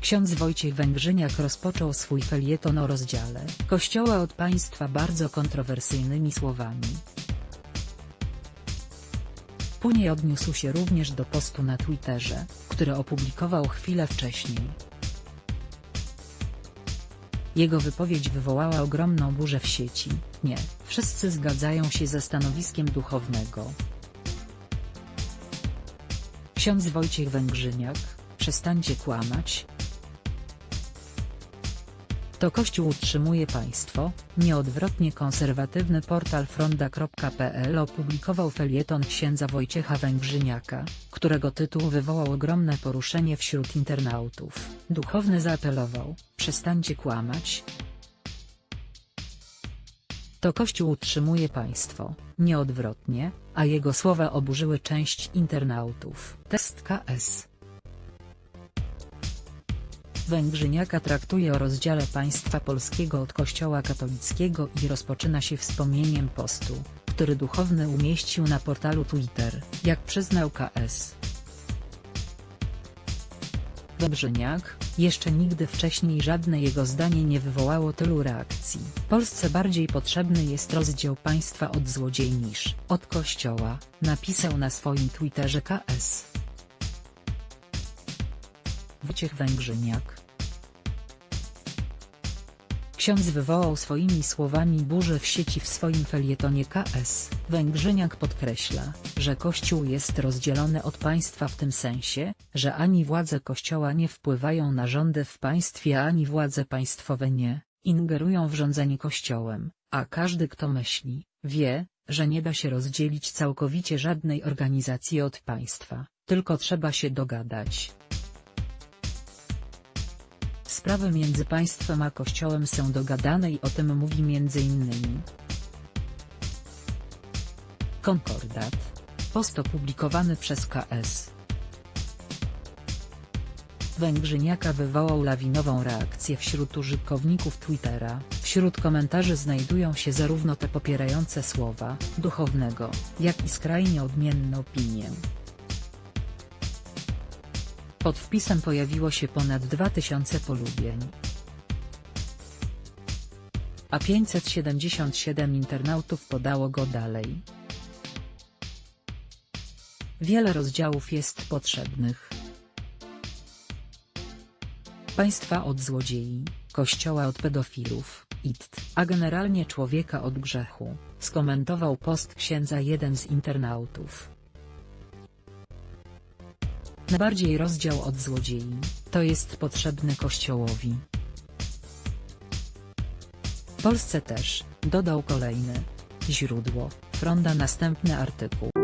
Ksiądz Wojciech Węgrzyniak rozpoczął swój felieton o rozdziale Kościoła od państwa bardzo kontrowersyjnymi słowami. Później odniósł się również do postu na Twitterze, który opublikował chwilę wcześniej. Jego wypowiedź wywołała ogromną burzę w sieci. Nie, wszyscy zgadzają się ze stanowiskiem duchownego. Ksiądz Wojciech Węgrzyniak, przestańcie kłamać. To Kościół utrzymuje państwo, nieodwrotnie konserwatywny portal fronda.pl opublikował felieton księdza Wojciecha Węgrzyniaka, którego tytuł wywołał ogromne poruszenie wśród internautów. Duchowny zaapelował, przestańcie kłamać. To Kościół utrzymuje państwo, nieodwrotnie, a jego słowa oburzyły część internautów. Test KS Węgrzyniaka traktuje o rozdziale państwa polskiego od kościoła katolickiego i rozpoczyna się wspomnieniem postu, który duchowny umieścił na portalu Twitter, jak przyznał KS. Węgrzyniak, jeszcze nigdy wcześniej żadne jego zdanie nie wywołało tylu reakcji. Polsce bardziej potrzebny jest rozdział państwa od złodziei niż od kościoła, napisał na swoim Twitterze KS. Wojciech Węgrzyniak Ksiądz wywołał swoimi słowami burzę w sieci w swoim felietonie KS. Węgrzyniak podkreśla, że Kościół jest rozdzielony od państwa w tym sensie, że ani władze Kościoła nie wpływają na rządy w państwie ani władze państwowe nie ingerują w rządzenie Kościołem, a każdy kto myśli, wie, że nie da się rozdzielić całkowicie żadnej organizacji od państwa, tylko trzeba się dogadać. Sprawy między państwem a kościołem są dogadane i o tym mówi m.in. Konkordat. Post opublikowany przez KS. Węgrzyniaka wywołał lawinową reakcję wśród użytkowników Twittera. Wśród komentarzy znajdują się zarówno te popierające słowa duchownego, jak i skrajnie odmienne opinie. Pod wpisem pojawiło się ponad 2000 polubień. A 577 internautów podało go dalej. Wiele rozdziałów jest potrzebnych. Państwa od złodziei, kościoła od pedofilów, IT, a generalnie człowieka od grzechu, skomentował post księdza jeden z internautów. Najbardziej rozdział od złodziei, to jest potrzebny Kościołowi. Polsce też, dodał kolejny. Źródło, Fronda następny artykuł.